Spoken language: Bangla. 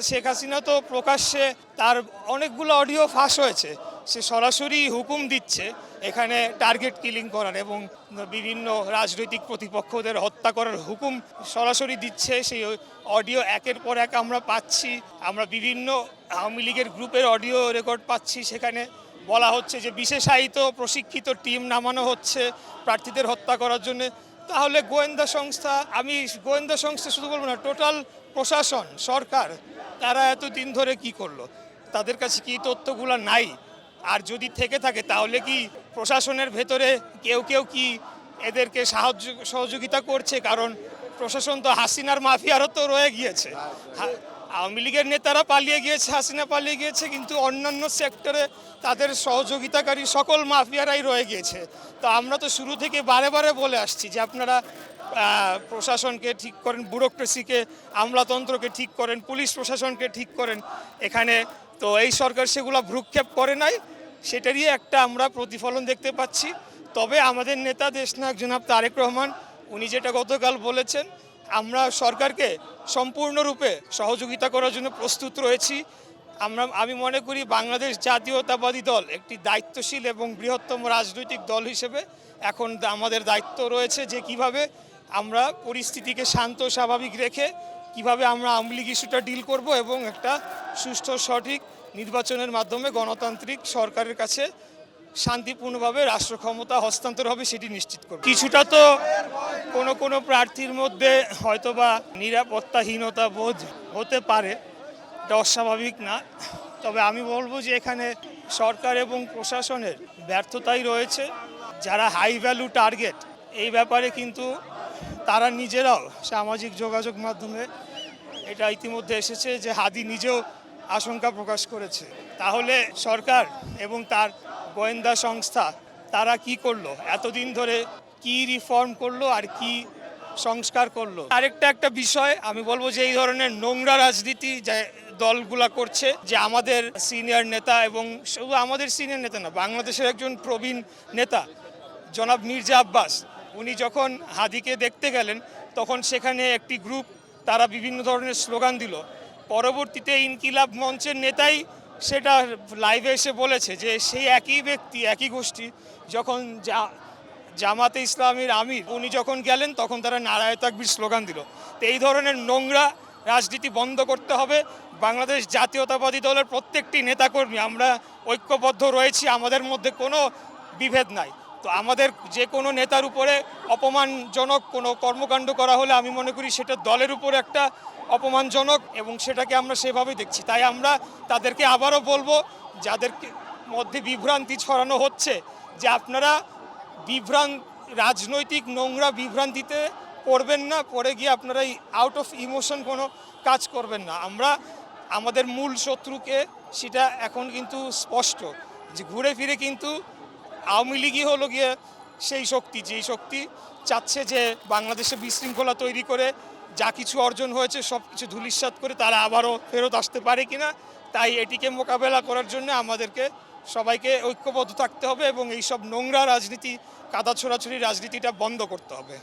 শেখ হাসিনা তো প্রকাশ্যে তার অনেকগুলো অডিও ফাঁস হয়েছে। সে সরাসরি হুকুম দিচ্ছে এখানে টার্গেট কিলিং করার এবং বিভিন্ন রাজনৈতিক প্রতিপক্ষদের হত্যা করার হুকুম সরাসরি দিচ্ছে। সেই অডিও একের পর এক আমরা পাচ্ছি। আমরা বিভিন্ন আওয়ামী লীগের গ্রুপের অডিও রেকর্ড পাচ্ছি। সেখানে বলা হচ্ছে যে বিশেষায়িত প্রশিক্ষিত টিম নামানো হচ্ছে প্রার্থীদের হত্যা করার জন্য। তাহলে গোয়েন্দা সংস্থা, আমি গোয়েন্দা সংস্থা শুধু বলব না, টোটাল প্রশাসন, সরকার তারা এত দিন ধরে কি করল? তাদের কাছে কি তথ্যগুলো নাই? আর যদি থেকে থাকে, তাহলে কি প্রশাসনের ভেতরে কেউ কেউ কি এদেরকে সাহায্য, সহযোগিতা করছে? কারণ প্রশাসন তো হাসিনার মাফিয়ারও তো রয়ে গিয়েছে। আওয়ামী লীগের নেতারা পালিয়ে গিয়েছে, হাসিনা পালিয়ে গিয়েছে, কিন্তু অন্যান্য সেক্টরে তাদের সহযোগিতাকারী সকল মাফিয়ারাই রয়ে গিয়েছে। তো আমরা তো শুরু থেকে বারে বারে বলে আসছি যে আপনারা প্রশাসনকে ঠিক করেন, ব্যুরোক্রেসিকে, আমলাতন্ত্রকে ঠিক করেন, পুলিশ প্রশাসনকে ঠিক করেন। এখানে তো এই সরকার সেগুলো ভ্রুক্ষেপ করে নাই, সেটারই একটা আমরা প্রতিফলন দেখতে পাচ্ছি। তবে আমাদের নেতা দেশনায়ক জনাব তারেক রহমান, উনি যেটা গতকাল বলেছেন আমরা সরকারকে সম্পূর্ণরূপে সহযোগিতা করার জন্য প্রস্তুত রয়েছি। আমরা, আমি মনে করি বাংলাদেশ জাতীয়তাবাদী দল একটি দায়িত্বশীল এবং বৃহত্তম রাজনৈতিক দল হিসেবে এখন আমাদের দায়িত্ব রয়েছে যে কীভাবে আমরা পরিস্থিতিকে শান্ত, স্বাভাবিক রেখে কীভাবে আমরা আওয়ামী লীগ ইস্যুটা ডিল করব এবং একটা সুষ্ঠু, সঠিক নির্বাচনের মাধ্যমে গণতান্ত্রিক সরকারের কাছে শান্তিপূর্ণভাবে রাষ্ট্র ক্ষমতা হস্তান্তর হবে সেটি নিশ্চিত করবে। কিছুটা তো কোনো কোনো প্রার্থীর মধ্যে হয়তোবা নিরাপত্তাহীনতা বোধ হতে পারে, এটা অস্বাভাবিক না। তবে আমি বলব যে এখানে সরকার এবং প্রশাসনের ব্যর্থতাই রয়েছে। যারা হাই ভ্যালু টার্গেট এই ব্যাপারে কিন্তু তারা নিজেরাও সামাজিক যোগাযোগ মাধ্যমে এটা ইতিমধ্যে এসেছে যে হাদি নিজেও আশঙ্কা প্রকাশ করেছে। তাহলে সরকার এবং তার গোয়েন্দা সংস্থা, তারা কি করল? এতদিন ধরে কি রিফর্ম করল আর কি সংস্কার করল? আরেকটা একটা বিষয়, আমি বলব যে এই ধরনের নোংরা রাজনীতি যে দলগুলা করছে, যে আমাদের সিনিয়র নেতা এবং শুধু আমাদের সিনিয়র নেতা না, বাংলাদেশের একজন প্রবীণ নেতা, জনাব মির্জা আব্বাস, উনি যখন হাদিকে দেখতে গেলেন, তখন সেখানে একটি গ্রুপ তারা বিভিন্ন ধরনের স্লোগান দিল। পরবর্তীতে ইনকিলাব মঞ্চের নেতাই সেটা লাইভে এসে বলেছে যে সেই একই ব্যক্তি, একই গোষ্ঠী যখন যা জামাতে ইসলামীর আমির, উনি যখন গেলেন তখন তারা নারায়ণ তাকবির স্লোগান দিল। তো এই ধরনের নোংরা রাজনীতি বন্ধ করতে হবে। বাংলাদেশ জাতীয়তাবাদী দলের প্রত্যেকটি নেতাকর্মী, আমরা ঐক্যবদ্ধ রয়েছি, আমাদের মধ্যে কোনো বিভেদ নাই। তো আমাদের যে কোনো নেতার উপরে অপমানজনক কোনো কর্মকাণ্ড করা হলে আমি মনে করি সেটা দলের উপরে একটা অপমানজনক এবং সেটাকে আমরা সেভাবেই দেখছি। তাই আমরা তাদেরকে আবারও বলব, যাদেরকে মধ্যে বিভ্রান্তি ছড়ানো হচ্ছে, যে আপনারা বিভ্রান্ত রাজনৈতিক নোংরা বিভ্রান্তিতে পড়বেন না, পড়ে গিয়ে আপনারা এই আউট অফ ইমোশন কোনো কাজ করবেন না। আমরা, আমাদের মূল শত্রুকে সেটা এখন কিন্তু স্পষ্ট, যে ঘুরে ফিরে কিন্তু আওয়ামী লীগই হলো গিয়ে সেই শক্তি, যেই শক্তি চাচ্ছে যে বাংলাদেশে বিশৃঙ্খলা তৈরি করে যা কিছু অর্জন হয়েছে, সব কিছু ধুলিস্বাদ করে তারা আবারও ফেরত আসতে পারে কিনা, তাই এটিকে মোকাবেলা করার জন্য আমাদেরকে সবাইকে ঐক্যবদ্ধ থাকতে হবে এবং এইসব নোংরা রাজনীতি, কাদা ছোড়াছড়ি রাজনীতিটা বন্ধ করতে হবে।